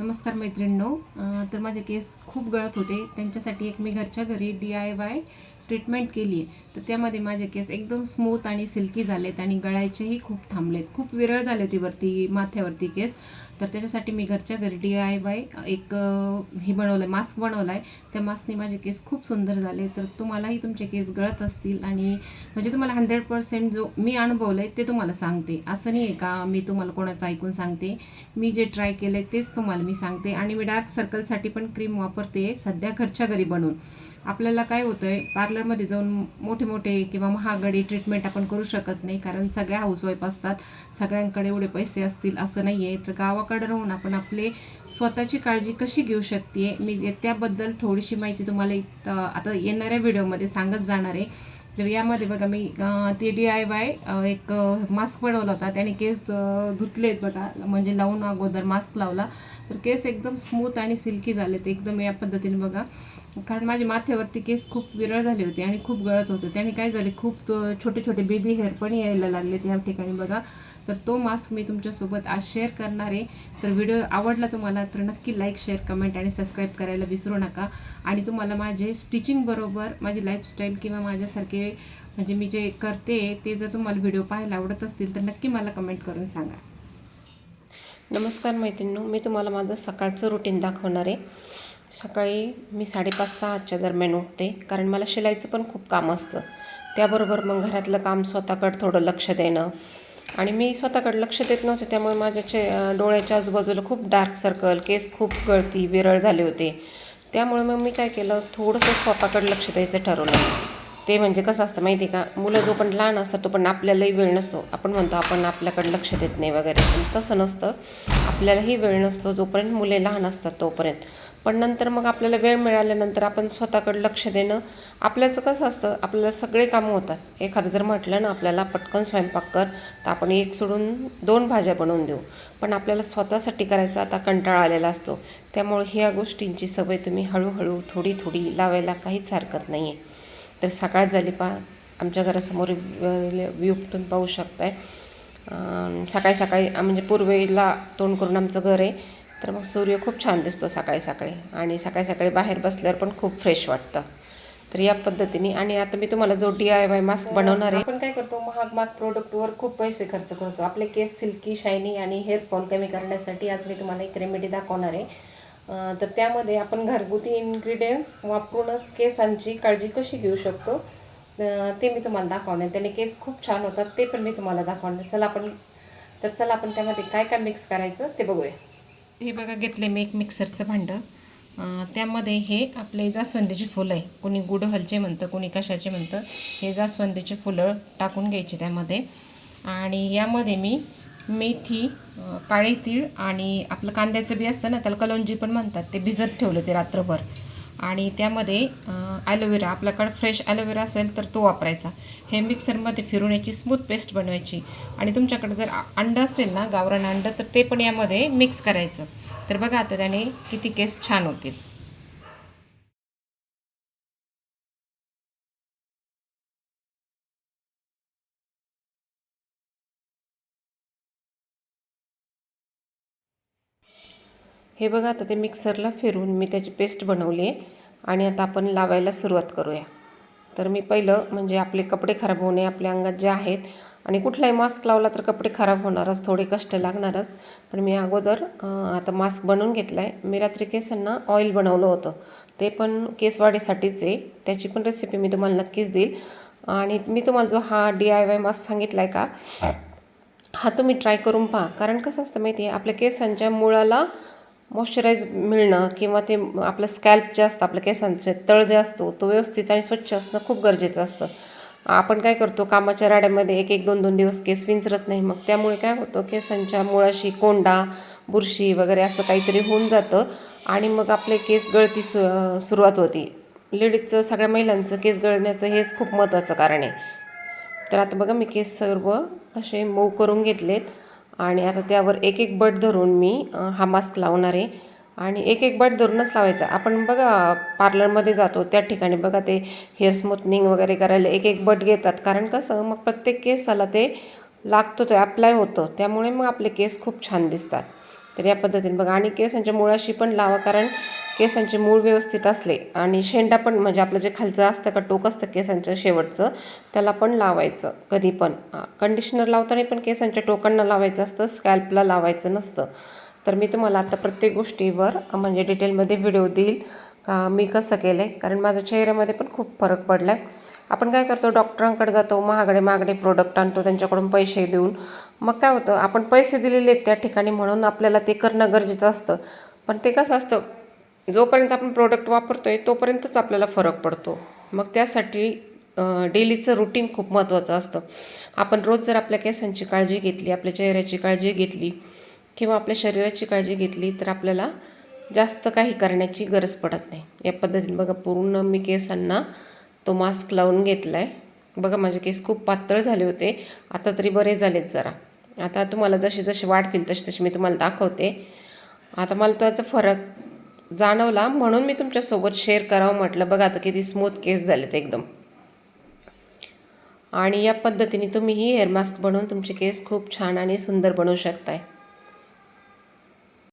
नमस्कार मैत्रिणींनो. तर माझे केस खूप गळत होते. त्यांच्यासाठी एक मी घरच्या घरी डी आय वाय ट्रीटमेंट केली आहे तर त्यामध्ये माझे केस एकदम स्मूथ आणि सिल्की झालेत आणि गळायचेही खूप थांबलेत. खूप विरळ झाले होती वरती माथ्यावरती केस. तर त्याच्यासाठी मी घरच्या घरी डी आय बाय एक हे बनवलं आहे मास्क बनवला आहे त्या मास्कने माझे केस खूप सुंदर झाले. तर तुम्हालाही तुमचे केस गळत असतील आणि म्हणजे तुम्हाला हंड्रेड पर्सेंट जो मी अनुभवलं आहे ते तुम्हाला सांगते. असं नाही आहे का मी तुम्हाला कोणाचं ऐकून सांगते? मी जे ट्राय केलं आहे तेच तुम्हाला मी सांगते. आणि मी डार्क सर्कलसाठी पण क्रीम वापरते सध्या घरच्या घरी बनवून. आपल्याला काय होतं आहे पार्लरमध्ये जाऊन मोठे मोठे किंवा महागडी ट्रीटमेंट आपण करू शकत नाही कारण सगळ्या हाऊसवाईफ असतात सगळ्यांकडे एवढे पैसे असतील असं नाही आहे तर गावाकडे राहून आपण आपले स्वतःची काळजी कशी घेऊ शकते मी त्याबद्दल थोडीशी माहिती तुम्हाला आता येणाऱ्या व्हिडिओमध्ये सांगत जाणार आहे. तर यामध्ये बघा मी ते डी आय वाय एक मास्क बनवला होता. त्याने केस धुतलेत बघा म्हणजे लावून अगोदर मास्क लावला. तर केस एकदम स्मूथ आणि सिल्की झालेत एकदम या पद्धतीने बघा. कारण माझे माथ्यावरती केस खूप विरळ झाले होते आणि खूप गळत होते. त्याने काय झाले खूप छोटे छोटे बेबी हेअर पण यायला लागलेत या ठिकाणी बघा. तर तो मास्क मी तुमच्यासोबत आज शेअर करणार आहे. तर व्हिडिओ आवडला तुम्हाला तर नक्की लाईक शेअर कमेंट आणि सबस्क्राईब करायला विसरू नका. आणि तुम्हाला माझे स्टिचिंगबरोबर माझी लाईफस्टाईल किंवा माझ्यासारखे म्हणजे मी जे करते ते जर तुम्हाला व्हिडिओ पाहायला आवडत असतील तर नक्की मला कमेंट करून सांगा. नमस्कार मैत्रिणी मी तुम्हाला माझं सकाळचं रुटीन दाखवणार आहे. सकाळी मी साडेपाच सहाच्या दरम्यान उठते कारण मला शिलाईचं पण खूप काम असतं. त्याबरोबर मग घरातलं काम स्वतःकडं थोडं लक्ष देणं. आणि मी स्वतःकडे लक्ष देत नव्हते त्यामुळे माझ्या चे डोळ्याच्या आजूबाजूला खूप डार्क सर्कल केस खूप गळती विरळ झाले होते. त्यामुळे मग मी काय केलं थोडंसं स्वतःकडे लक्ष द्यायचं ठरवलं. ते म्हणजे कसं असतं माहिती आहे का मुलं जो पण लहान असतात तो पण आपल्यालाही वेळ नसतो. आपण म्हणतो आपण आपल्याकडे लक्ष देत नाही वगैरे पण तसं नसतं. आपल्यालाही वेळ नसतो जोपर्यंत मुले लहान असतात तोपर्यंत. पण नंतर मग आपल्याला वेळ मिळाल्यानंतर आपण स्वतःकडे लक्ष देणं आपल्याचं कसं असतं आपल्याला सगळे कामं होतात. एखादं जर म्हटलं ना आपल्याला पटकन स्वयंपाक कर तर आपण एक सोडून दोन भाज्या बनवून देऊ. पण आपल्याला स्वतःसाठी करायचा आता कंटाळा आलेला असतो. त्यामुळे ह्या गोष्टींची सवय तुम्ही हळूहळू थोडी थोडी लावायला काहीच हरकत नाही आहे तर सकाळ झाली पहा. आमच्या घरासमोर व्यू तुम्ही पाहू शकताय. सकाळी सकाळी म्हणजे पूर्वेला तोंड करून आमचं घर आहे. तर मग सूर्य खूप छान दिसतो सकाळी सकाळी. आणि सकाळी सकाळी बाहेर बसल्यावर पण खूप फ्रेश वाटतं. तर या पद्धतीने आणि आता मी तुम्हाला जो डी आय वाय मास्क बनवणार आहे आपण काय करतो? महाग महाग प्रोडक्टवर खूप पैसे खर्च करतो. आपले केस सिल्की शायनी आणि हेअर फॉल कमी करण्यासाठी आज मी तुम्हाला एक रेमेडी दाखवणार आहे. तर त्यामध्ये आपण घरगुती इन्ग्रेडियंट्स वापरूनच केसांची काळजी कशी घेऊ शकतो? ते मी तुम्हाला दाखवणार त्याने केस खूप छान होतात ते पण मी तुम्हाला दाखवणार चला आपण तर चला आपण त्यामध्ये काय काय मिक्स करायचं ते बघूया. हे बघा घेतले मी एक मिक्सरचं भांडं. त्यामध्ये हे आपले जास्वंदीची फुलं आहे. कोणी गुडहलचे म्हणतं कोणी कशाचे म्हणतं. हे जास्वंदीचे फुलं टाकून घ्यायचे त्यामध्ये. आणि यामध्ये मी मेथी काळे तीळ आणि आपलं कांद्याचं बी असतं ना त्याला कलंजी पण म्हणतात. ते भिजत ठेवलं ते रात्रभर. आणि त्यामध्ये ॲलोवेरा आपल्याकडं फ्रेश ॲलोवेरा असेल तर तो वापरायचा. हे मिक्सरमध्ये फिरून याची स्मूथ पेस्ट बनवायची. आणि तुमच्याकडे जर अंडं असेल ना गावरान अंडं तर ते पण यामध्ये मिक्स करायचं. तर बघा आता त्याने किती केस छान होतील. हे बघा आता ते मिक्सरला फिरून मी त्याची पेस्ट बनवली आहे आणि आता आपण लावायला सुरुवात करूया. तर मी पहिलं म्हणजे आपले कपडे खराब होणे आपल्या अंगात जे आहेत आणि कुठलाही मास्क लावला तर कपडे खराब होणारच थोडे कष्ट लागणारच. पण मी अगोदर आता मास्क बनवून घेतला आहे मी रात्री केसांना ऑइल बनवलं होतं. ते पण केसवाढीसाठीच आहे. त्याची पण रेसिपी मी तुम्हाला नक्कीच देईल. आणि मी तुम्हाला जो हा डी आय वाय मास्क सांगितला आहे का हा. तुम्ही ट्राय करून पहा. कारण कसं असतं माहिती आहे आपल्या केसांच्या मुळाला मॉइश्चराईज मिळणं किंवा ते आपलं स्कॅल्प जे असतं आपल्या केसांचे तळ जे असतो तो व्यवस्थित आणि स्वच्छ असणं खूप गरजेचं असतं. आपण काय करतो कामाच्या राड्यामध्ये एक एक दोन दोन दिवस केस विंचरत नाही. मग त्यामुळे काय होतं केसांच्या मुळाशी कोंडा बुरशी वगैरे असं काहीतरी होऊन जातं आणि मग आपले केस गळती सु सुरुवात होती. लेडीजचं सगळ्या महिलांचं केस गळण्याचं हेच खूप महत्त्वाचं कारण आहे. तर आता बघा मी केस सर्व असे मऊ करून घेतलेत. आणि आता त्यावर एक एक बट धरून मी हा मास्क लावणार आहे. आणि एक एक बट धरूनच लावायचा. आपण बघा पार्लरमध्ये जातो त्या ठिकाणी बघा ते हेअर स्मूथनिंग वगैरे करायला एक एक बट घेतात. कारण कसं मग प्रत्येक केसाला ते लागतो ते अप्लाय होतं. त्यामुळे मग आपले केस खूप छान दिसतात. तर या पद्धतीने बघा. आणि केसांच्या मुळाशी पण लावा. कारण केसांचे मूळ व्यवस्थित असले आणि शेंडा पण म्हणजे आपलं जे खालचं असतं का टोक असतं केसांचं शेवटचं त्याला पण लावायचं. कधी पण. कंडिशनर लावताना पण केसांच्या टोकांना लावायचं असतं स्कॅल्पला लावायचं नसतं. तर मी तुम्हाला आता प्रत्येक गोष्टीवर म्हणजे डिटेलमध्ये व्हिडिओ देईल का मी कसं केलं आहे कारण माझ्या चेहऱ्यामध्ये पण खूप फरक पडला आहे आपण काय करतो डॉक्टरांकडे जातो महागडे महागडे प्रोडक्ट आणतो त्यांच्याकडून पैसे देऊन. मग काय होतं आपण पैसे दिलेले आहेत त्या ठिकाणी म्हणून आपल्याला ते करणं गरजेचं असतं. पण ते कसं असतं जोपर्यंत आपण प्रोडक्ट वापरतो आहे तोपर्यंतच आपल्याला फरक पडतो. मग त्यासाठी डेलीचं रुटीन खूप महत्त्वाचं असतं. आपण रोज जर आपल्या केसांची काळजी घेतली आपल्या चेहऱ्याची काळजी घेतली किंवा आपल्या शरीराची काळजी घेतली तर आपल्याला जास्त काही करण्याची गरज पडत नाही. या पद्धतीने बघा पूर्ण मी केसांना तो मास्क लावून घेतला आहे बघा माझे केस खूप पातळ झाले होते. आता तरी बरे झालेत जरा. आता तुम्हाला जसे जसे वाढतील तसे तसे मी तुम्हाला दाखवते. आता मला त्याचा फरक जाणवला म्हणून मी तुमच्यासोबत शेअर करावं म्हटलं. बघा आता किती स्मूथ केस झालेत एकदम. आणि या पद्धतीने तुम्ही ही हेअर मास्क बनवून तुमचे केस खूप छान आणि सुंदर बनवू शकताय.